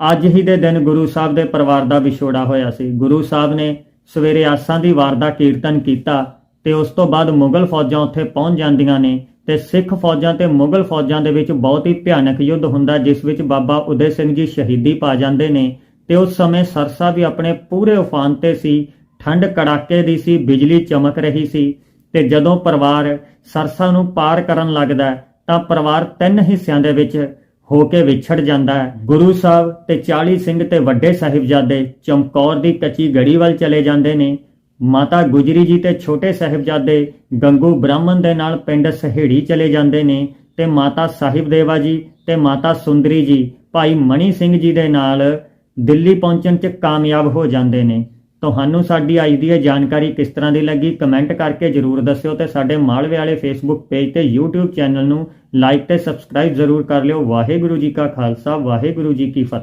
ਅੱਜ ਹੀ ਦੇ ਦਿਨ ਗੁਰੂ ਸਾਹਿਬ ਦੇ ਪਰਿਵਾਰ ਦਾ ਵਿਛੋੜਾ ਹੋਇਆ ਸੀ। ਗੁਰੂ ਸਾਹਿਬ ਨੇ ਸਵੇਰੇ ਆਸਾਂ ਦੀ ਵਾਰ ਦਾ ਕੀਰਤਨ ਕੀਤਾ ਤੇ ਉਸ ਤੋਂ ਬਾਅਦ ਮੁਗਲ ਫੌਜਾਂ ਉੱਥੇ ਪਹੁੰਚ ਜਾਂਦੀਆਂ ਨੇ ਤੇ ਸਿੱਖ ਫੌਜਾਂ ਤੇ ਮੁਗਲ ਫੌਜਾਂ ਦੇ ਵਿੱਚ ਬਹੁਤ ਹੀ ਭਿਆਨਕ ਯੁੱਧ ਹੁੰਦਾ, ਜਿਸ ਵਿੱਚ ਬਾਬਾ ਉਦੇ ਸਿੰਘ ਜੀ ਸ਼ਹੀਦੀ ਪਾ ਜਾਂਦੇ ਨੇ ਤੇ ਉਸ ਸਮੇਂ ਸਰਸਾ ਵੀ ਆਪਣੇ ਪੂਰੇ ਉਫਾਨ ਤੇ ਸੀ, ਠੰਡ ਕੜਾਕੇ ਦੀ ਸੀ, ਬਿਜਲੀ ਚਮਕ ਰਹੀ ਸੀ ਤੇ ਜਦੋਂ ਪਰਿਵਾਰ ਸਰਸਾ ਨੂੰ ਪਾਰ ਕਰਨ ਲੱਗਦਾ ਤਾਂ ਪਰਿਵਾਰ ਤਿੰਨ ਹਿੱਸਿਆਂ ਦੇ ਵਿੱਚ ਹੋ ਕੇ ਵਿਛੜ ਜਾਂਦਾ ਹੈ। ਗੁਰੂ ਸਾਹਿਬ ਤੇ 40 ਸਿੰਘ ਤੇ ਵੱਡੇ ਸਾਹਿਬਜ਼ਾਦੇ ਚਮਕੌਰ ਦੀ ਕੱਚੀ ਗੜੀ ਵੱਲ ਚਲੇ ਜਾਂਦੇ ਨੇ। ਮਾਤਾ ਗੁਜਰੀ ਜੀ ਤੇ ਛੋਟੇ ਸਾਹਿਬਜ਼ਾਦੇ ਗੰਗੂ ਬ੍ਰਾਹਮਣ ਦੇ ਨਾਲ ਪਿੰਡ ਸਹੇੜੀ ਚਲੇ ਜਾਂਦੇ ਨੇ ਤੇ ਮਾਤਾ ਸਾਹਿਬ ਦੇਵਾ ਜੀ ਤੇ ਮਾਤਾ ਸੁੰਦਰੀ ਜੀ, ਭਾਈ ਮਣੀ ਸਿੰਘ ਜੀ ਦੇ ਨਾਲ ਦਿੱਲੀ ਪਹੁੰਚਣ 'ਚ ਕਾਮਯਾਬ ਹੋ ਜਾਂਦੇ ਨੇ। ਤੁਹਾਨੂੰ ਸਾਡੀ ਅੱਜ ਦੀ ਇਹ ਜਾਣਕਾਰੀ ਕਿਸ ਤਰ੍ਹਾਂ ਦੀ ਲੱਗੀ ਕਮੈਂਟ ਕਰਕੇ ਜਰੂਰ ਦੱਸਿਓ ਤੇ ਸਾਡੇ ਮਾਲਵੇ ਵਾਲੇ ਫੇਸਬੁੱਕ ਪੇਜ ਤੇ YouTube ਚੈਨਲ ਨੂੰ ਲਾਈਕ ਤੇ ਸਬਸਕ੍ਰਾਈਬ ਜ਼ਰੂਰ ਕਰ ਲਿਓ। ਵਾਹਿਗੁਰੂ ਜੀ ਕਾ ਖਾਲਸਾ, ਵਾਹਿਗੁਰੂ ਜੀ ਕੀ ਫਤਿਹ।